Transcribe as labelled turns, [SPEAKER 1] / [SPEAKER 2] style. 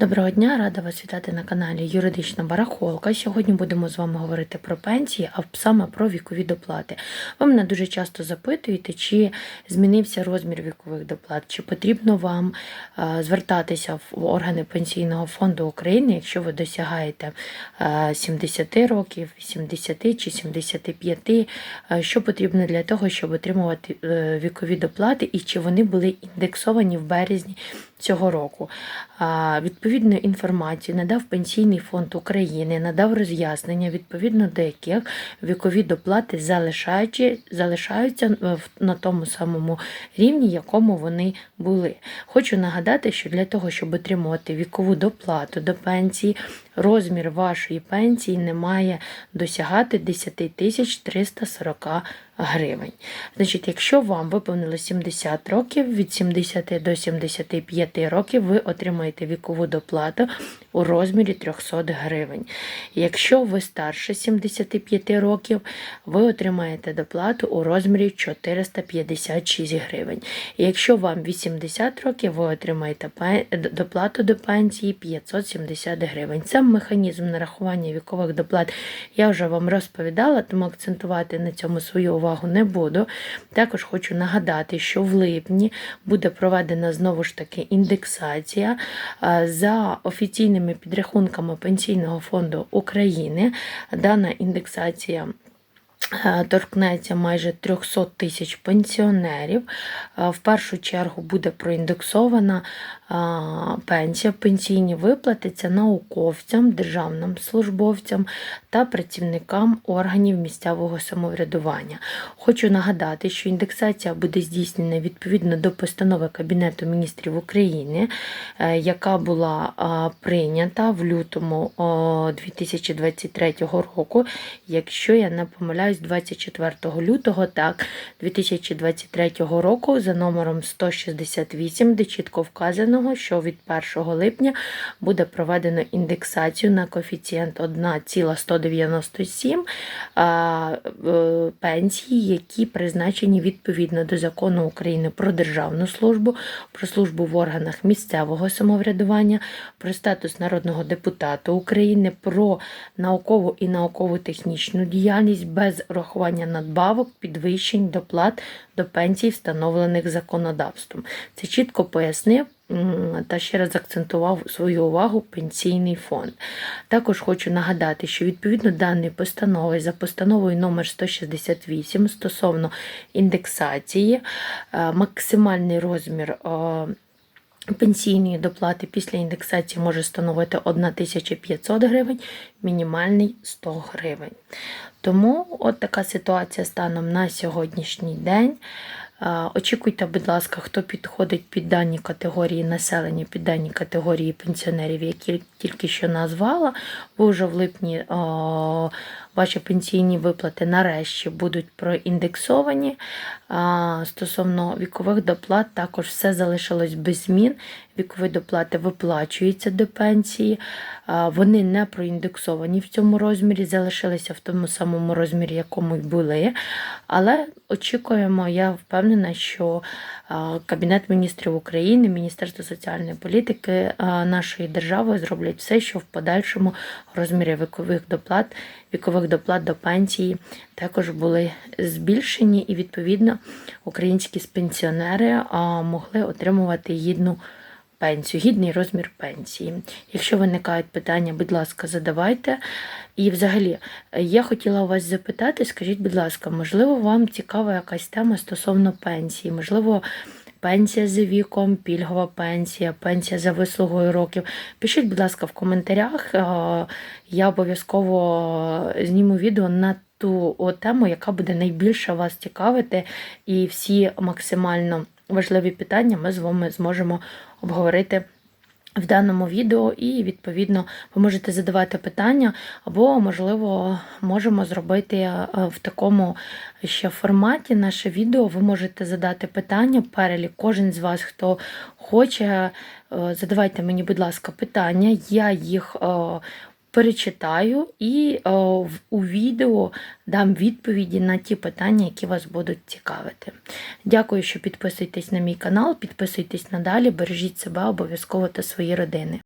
[SPEAKER 1] Доброго дня, рада вас вітати на каналі Юридична Барахолка. Сьогодні будемо з вами говорити про пенсії, а саме про вікові доплати. Ви мене дуже часто запитуєте, чи змінився розмір вікових доплат, чи потрібно вам е, звертатися в органи Пенсійного фонду України, якщо ви досягаєте е, 70 років, 70 чи 75, е, що потрібно для того, щоб отримувати е, вікові доплати, і чи вони були індексовані в березні цього року. А, Відповідну інформацію надав Пенсійний фонд України, надав роз'яснення, відповідно до яких вікові доплати залишаються е, на тому самому рівні, якому вони були. Хочу нагадати, що для того, щоб отримувати вікову доплату до пенсії, розмір вашої пенсії не має досягати 10 тисяч 340 гривень. Значить, якщо вам виповнило 70 років, від 70 до 75 років ви отримаєте вікову доплату у розмірі 300 гривень. Якщо ви старше 75 років, ви отримаєте доплату у розмірі 456 гривень. Якщо вам 80 років, ви отримаєте доплату до пенсії 570 гривень. Сам механізм нарахування вікових доплат я вже вам розповідала, тому акцентувати на цьому свою увагу не буду. Також хочу нагадати, що в липні буде проведена знову ж таки індексація за офіційними підрахунками Пенсійного фонду України. Дана індексація. е, Торкнеться майже 300 тисяч пенсіонерів. Е, В першу чергу буде проіндексована пенсія, пенсійні виплати це науковцям, державним службовцям та працівникам органів місцевого самоврядування. Хочу нагадати, що індексація буде здійснена відповідно до постанови Кабінету міністрів України, е, яка була прийнята в лютому 2023 року. Якщо я не помиляюсь, 24 лютого, так, 2023 року за номером 168, де чітко вказано, що від 1 липня буде проведено індексацію на коефіцієнт 1,197 е, пенсії, які призначені відповідно до закону України про державну службу, про службу в органах місцевого самоврядування, про статус народного депутата України, про наукову і науково-технічну діяльність без рахування надбавок, підвищень, доплат до пенсій, встановлених законодавством. Це чітко пояснив та ще раз акцентував свою увагу пенсійний фонд. Також хочу нагадати, що відповідно даної постанови за постановою номер 168 стосовно індексації, е, максимальний розмір. е, Пенсійної доплати після індексації може становити 1500 гривень, мінімальний 100 гривень. Тому от така ситуація станом на сьогоднішній день. Очікуйте, будь ласка, хто підходить під дані категорії населення, під дані категорії пенсіонерів, які тільки що назвала, ви вже в липні о, ваші пенсійні виплати нарешті будуть проіндексовані. А, Стосовно вікових доплат, також все залишилось без змін. Вікові доплати виплачуються до пенсії, а, вони не проіндексовані в цьому розмірі, залишилися в тому самому розмірі, якому й були. Але очікуємо, я впевнена, що Кабінет міністрів України, Міністерство соціальної політики нашої держави зроблять все, що в подальшому розмірі вікових доплат, вікових доплат до пенсії також були збільшені, і відповідно українські пенсіонери могли отримувати гідну пенсію, гідний розмір пенсії. Якщо виникають питання, будь ласка, задавайте. І взагалі, я хотіла вас запитати, скажіть, будь ласка, можливо, вам цікава якась тема стосовно пенсії, можливо, пенсія за віком, пільгова пенсія, пенсія за вислугою років. Пишіть, будь ласка, в коментарях. Я обов'язково зніму відео на ту тему, яка буде найбільше вас цікавити, і всі максимально важливі питання ми з вами зможемо обговорити. В даному відео, і відповідно ви можете задавати питання, або, можливо, можемо зробити е, в такому ще форматі наше відео. Ви можете задати питання, перелік, кожен з вас, хто хоче, е, задавайте мені, будь ласка, питання, я їх е, перечитаю і о, у відео дам відповіді на ті питання, які вас будуть цікавити. Дякую, що підписуєтесь на мій канал, підписуйтесь надалі, бережіть себе обов'язково та свої родини.